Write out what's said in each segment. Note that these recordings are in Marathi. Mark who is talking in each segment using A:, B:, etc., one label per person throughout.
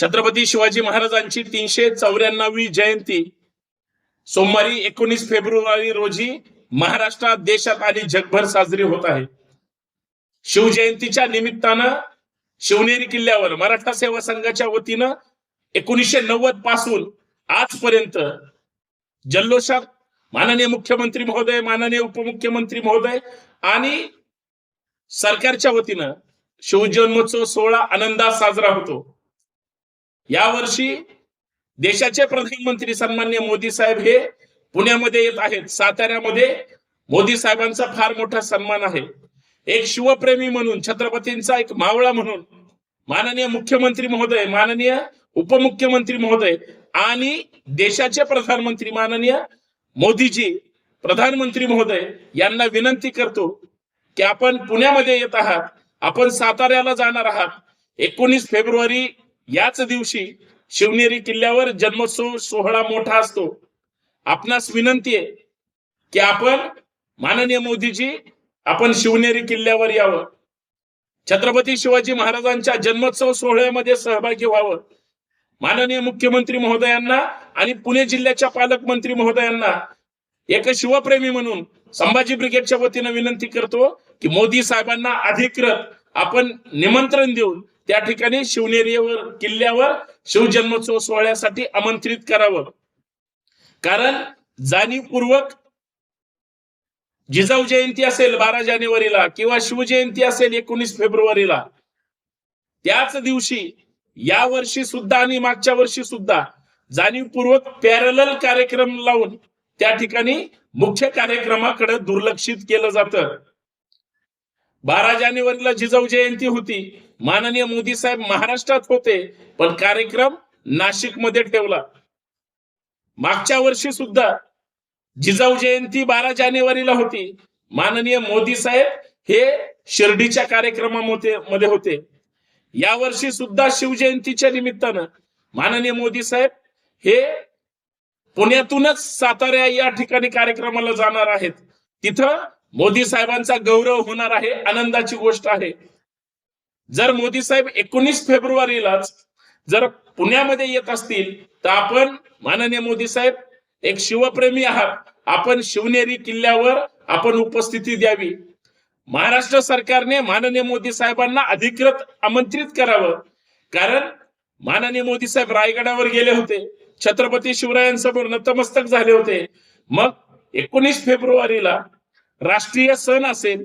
A: छत्रपती शिवाजी महाराजांची तीनशे चौऱ्याण्णवी जयंती सोमवारी एकोणीस फेब्रुवारी रोजी महाराष्ट्रात देशात आणि जगभर साजरी होत आहे. शिवजयंतीच्या निमित्तानं शिवनेरी किल्ल्यावर मराठा सेवा संघाच्या वतीनं एकोणीसशे नव्वदपासून आजपर्यंत जल्लोषात माननीय मुख्यमंत्री महोदय माननीय उपमुख्यमंत्री महोदय आणि सरकारच्या वतीनं शिवजन्मोत्सव सोहळा आनंदात साजरा होतो. यावर्षी देशाचे प्रधानमंत्री सन्मान्य मोदी साहेब हे पुण्यामध्ये येत आहेत. साताऱ्यामध्ये मोदी साहेबांचा फार मोठा सन्मान आहे. एक शिवप्रेमी म्हणून छत्रपतींचा एक मावळा म्हणून माननीय मुख्यमंत्री महोदय माननीय उपमुख्यमंत्री महोदय आणि देशाचे प्रधानमंत्री माननीय मोदीजी प्रधानमंत्री महोदय यांना विनंती करतो की आपण पुण्यामध्ये येत आहात आपण साताऱ्याला जाणार आहात. एकोणीस फेब्रुवारी याच दिवशी शिवनेरी किल्ल्यावर जन्मोत्सव सोहळा मोठा असतो. आपणास विनंती आहे की आपण माननीय मोदीजी आपण शिवनेरी किल्ल्यावर यावं. छत्रपती शिवाजी महाराजांच्या जन्मोत्सव सोहळ्यामध्ये सहभागी व्हावं. माननीय मुख्यमंत्री महोदयांना आणि पुणे जिल्ह्याच्या पालकमंत्री महोदयांना एक शिवप्रेमी म्हणून संभाजी ब्रिगेडच्या वतीनं विनंती करतो की मोदी साहेबांना अधिकृत आपण निमंत्रण देऊन त्या ठिकाणी शिवनेरीवर किल्ल्यावर शिवजन्मोत्सव सोहळ्यासाठी आमंत्रित करावं. कारण जाणीवपूर्वक जिजाऊ जयंती असेल बारा जानेवारीला किंवा शिवजयंती असेल एकोणीस फेब्रुवारीला त्याच दिवशी या वर्षी सुद्धा आणि मागच्या वर्षी सुद्धा जाणीवपूर्वक पॅरल कार्यक्रम लावून त्या ठिकाणी मुख्य कार्यक्रमाकडे दुर्लक्षित केलं जातं. बारा जानेवारीला जिजाऊ जयंती होती. माननीय मोदी साहेब महाराष्ट्रात होते पण कार्यक्रम नाशिकमध्ये ठेवला. मागच्या वर्षी सुद्धा जिजाऊ जयंती बारा जानेवारीला होती. माननीय मोदी साहेब हे शिर्डीच्या कार्यक्रमामध्ये मध्ये होते. या वर्षी सुद्धा शिवजयंतीच्या निमित्तानं माननीय मोदी साहेब हे पुण्यातूनच सातारा या ठिकाणी कार्यक्रमाला जाणार आहेत. तिथं मोदी साहेबांचा गौरव होणार आहे आनंदाची गोष्ट आहे. जर मोदी साहेब एकोणीस फेब्रुवारीलाच जर पुण्यामध्ये येत असतील तर आपण माननीय मोदी साहेब एक शिवप्रेमी आहात. आपण शिवनेरी किल्ल्यावर आपण उपस्थिती द्यावी. महाराष्ट्र सरकारने माननीय मोदी साहेबांना अधिकृत आमंत्रित करावं. कारण माननीय मोदी साहेब रायगडावर गेले होते. छत्रपती शिवरायांसमोर नतमस्तक झाले होते. मग एकोणीस फेब्रुवारीला राष्ट्रीय सण असेल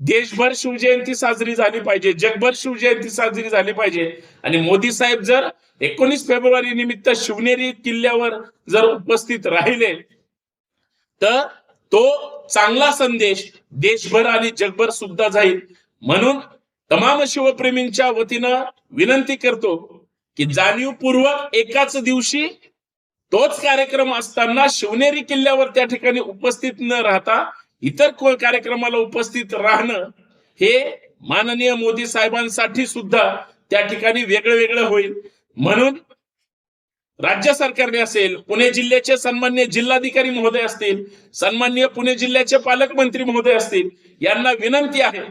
A: देशभर शिवजयंती साजरी झाली पाहिजे जगभर शिवजयंती साजरी झाली पाहिजे. आणि मोदी साहेब जर एकोणीस फेब्रुवारी निमित्त शिवनेरी किल्ल्यावर जर उपस्थित राहिले तर तो चांगला संदेश देशभर आणि जगभर सुद्धा जाईल. म्हणून तमाम शिवप्रेमींच्या वतीनं विनंती करतो की जाणीवपूर्वक एकाच दिवशी तोच कार्यक्रम असताना शिवनेरी किल्ल्यावर त्या ठिकाणी उपस्थित न राहता इतर कोण कार्यक्रमाला उपस्थित राहणं हे माननीय मोदी साहेबांसाठी सुद्धा त्या ठिकाणी वेगळं वेगळं होईल. म्हणून राज्य सरकारने असेल पुणे जिल्ह्याचे सन्मान्य जिल्हाधिकारी महोदय असतील सन्मान्य पुणे जिल्ह्याचे पालकमंत्री महोदय असतील यांना विनंती आहे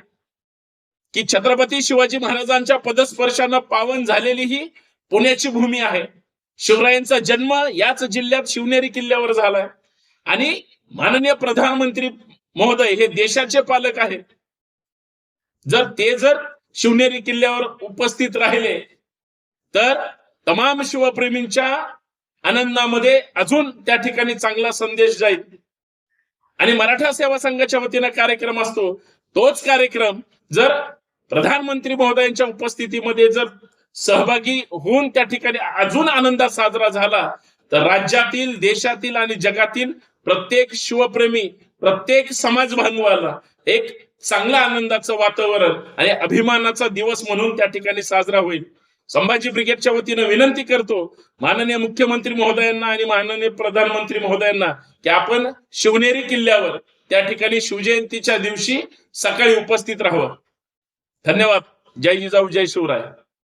A: की छत्रपती शिवाजी महाराजांच्या पदस्पर्शानं पावन झालेली ही पुण्याची भूमी आहे. शिवरायांचा जन्म याच जिल्ह्यात शिवनेरी किल्ल्यावर झालाय. आणि माननीय प्रधानमंत्री महोदय हे देशाचे पालक आहेत. जर ते जर शिवनेरी किल्ल्यावर उपस्थित राहिले तर तमाम शिवप्रेमींच्या आनंदामध्ये अजून त्या ठिकाणी चांगला संदेश जाईल. आणि मराठा सेवा संघाच्या वतीनं कार्यक्रम असतो तोच कार्यक्रम जर प्रधानमंत्री महोदयांच्या उपस्थितीमध्ये जर सहभागी होऊन त्या ठिकाणी अजून आनंदात साजरा झाला तर राज्यातील देशातील आणि जगातील प्रत्येक शिवप्रेमी प्रत्येक समाज बांधवाला एक चांगला आनंदाचं वातावरण आणि अभिमानाचा दिवस म्हणून त्या ठिकाणी साजरा होईल. संभाजी ब्रिगेडच्या वतीनं विनंती करतो माननीय मुख्यमंत्री महोदयांना आणि माननीय प्रधानमंत्री महोदयांना की आपण शिवनेरी किल्ल्यावर त्या ठिकाणी शिवजयंतीच्या दिवशी सकाळी उपस्थित राहावं. धन्यवाद. जय जिजाऊ जय शिवराय.